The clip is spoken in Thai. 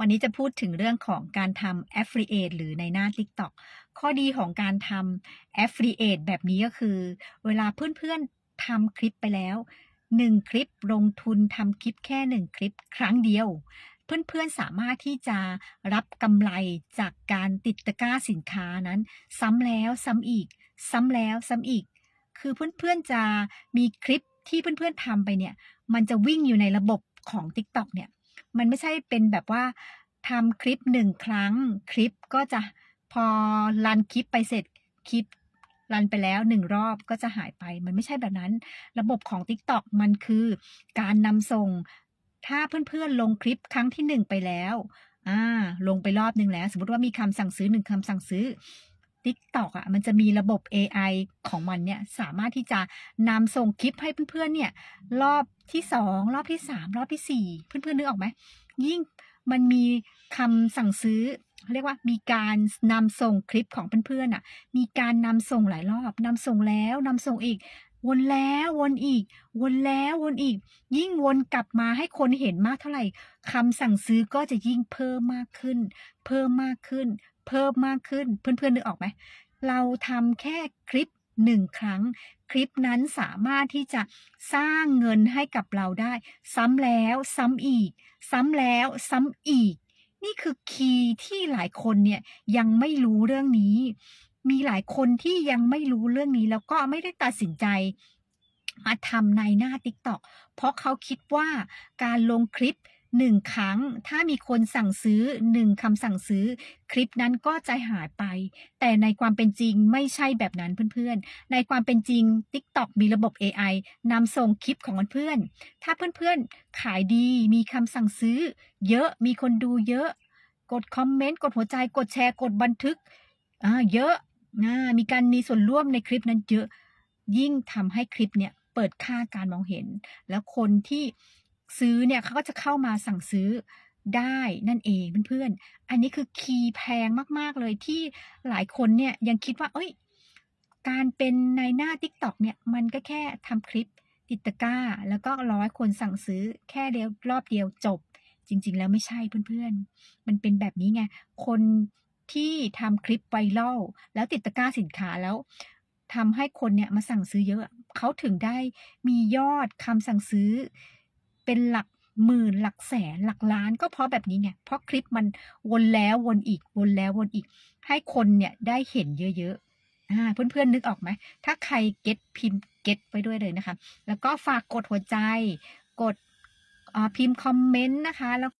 วันนี้จะพูดถึงเรื่องของการทำ Affiliate หรือในหน้า TikTok ข้อดีของการทำ Affiliate แบบนี้ก็คือ เวลาเพื่อนๆทำคลิปไปแล้ว 1 คลิปลงทุนทำคลิปแค่ 1 คลิปครั้งเดียว เพื่อนๆสามารถที่จะรับกำไรจากการติดตะกร้าสินค้านั้น ซ้ำแล้วซ้ำอีก ซ้ำแล้วซ้ำอีก คือเพื่อนๆจะมีคลิปที่เพื่อนๆทำไปเนี่ย มันจะวิ่งอยู่ในระบบของ TikTok เนี่ย มันไม่ใช่เป็นแบบว่าทำคลิป1ครั้งคลิปก็จะพอรันคลิปไปเสร็จคลิปรันไปแล้ว1รอบก็จะหายไป มันไม่ใช่แบบนั้น ระบบของ TikTok มันคือการนำส่ง ถ้าเพื่อนๆลงคลิปครั้งที่1ไปแล้ว อ่า ลงไปรอบหนึ่งแล้ว สมมติว่ามีคำสั่งซื้อ1คำสั่งซื้อ TikTok อะมันจะมีระบบเอไอของมันเนี่ยสามารถที่จะนำส่งคลิปให้เพื่อนๆเนี่ยรอบที่2รอบที่3รอบที่4เพื่อนๆนึกออกไหมยิ่งมันมีคำสั่งซื้อเรียกว่ามีการนำส่งคลิปของเพื่อนๆน่ะมีการนำส่งหลายรอบนำส่งแล้วนำส่งอีกวนแล้ววนอีก วนแล้ววนอีก ยิ่งวนกลับมาให้คนเห็นมากเท่าไหร่คำสั่งซื้อก็จะยิ่งเพิ่มมากขึ้น เพิ่มมากขึ้น เพิ่มมากขึ้นเพื่อนๆนึกออกไหมเราทำแค่คลิป1ครั้ง คลิปนั้นสามารถที่จะสร้างเงินให้กับเราได้ ซ้ำแล้วซ้ำอีก ซ้ำแล้วซ้ำอีก นี่คือคีย์ที่หลายคนเนี่ยยังไม่รู้เรื่องนี้ มีหลายคนที่ยังไม่รู้เรื่องนี้ แล้วก็ไม่ได้ตัดสินใจมาทำในหน้า TikTok เพราะเขาคิดว่าการลงคลิป 1 ครั้ง ถ้ามีคนสั่งซื้อ 1คำสั่งซื้อ คลิปนั้นก็จะหายไป แต่ในความเป็นจริงไม่ใช่แบบนั้นเพื่อนๆ ในความเป็นจริง TikTok มีระบบเอไอนำส่งคลิปของเพื่อนๆ ถ้าเพื่อนๆ ขายดีมีคำสั่งซื้อ เยอะมีคนดูเยอะ กดคอมเมนต์กดหัวใจกดแชร์กดบันทึกอาเยอะอามีการมีส่วนร่วมในคลิปนั้นเยอะยิ่งทำให้คลิปเนี่ยเปิดค่าการมองเห็น แล้วคนที่ ซื้อเนี่ยเขาก็จะเข้ามาสั่งซื้อได้นั่นเองเพื่อนๆ อันนี้คือคีย์แพงมากๆเลยที่หลายคนเนี่ยยังคิดว่าเฮ้ย การเป็นในหน้า TikTok เนี่ยมันก็แค่ทำคลิปติดตะกร้า แล้วก็ร้อให้คนสั่งซื้อแค่เดียวรอบเดียวจบ จริง ๆ แล้วไม่ใช่เพื่อนๆ มันเป็นแบบนี้ไง คนที่ทำคลิป viral แล้วติดตะกร้าสินค้าแล้วทำให้คนเนี่ยมาสั่งซื้อเยอะ เขาถึงได้มียอดคำสั่งซื้อ เป็นหลักหมื่นหลักแสนหลักล้านก็เพราะแบบนี้ไงเพราะคลิปมันวนแล้ววนอีกวนแล้ววนอีก ให้คนเนี่ยได้เห็นเยอะๆอาเพื่อนๆนึกออกไหมถ้าใครเก็ตพิมพ์เก็ตไปด้วยเลยนะคะ แล้วก็ฝากกดหัวใจ กดอ่าพิมพ์คอมเมนต์นะคะแล้ว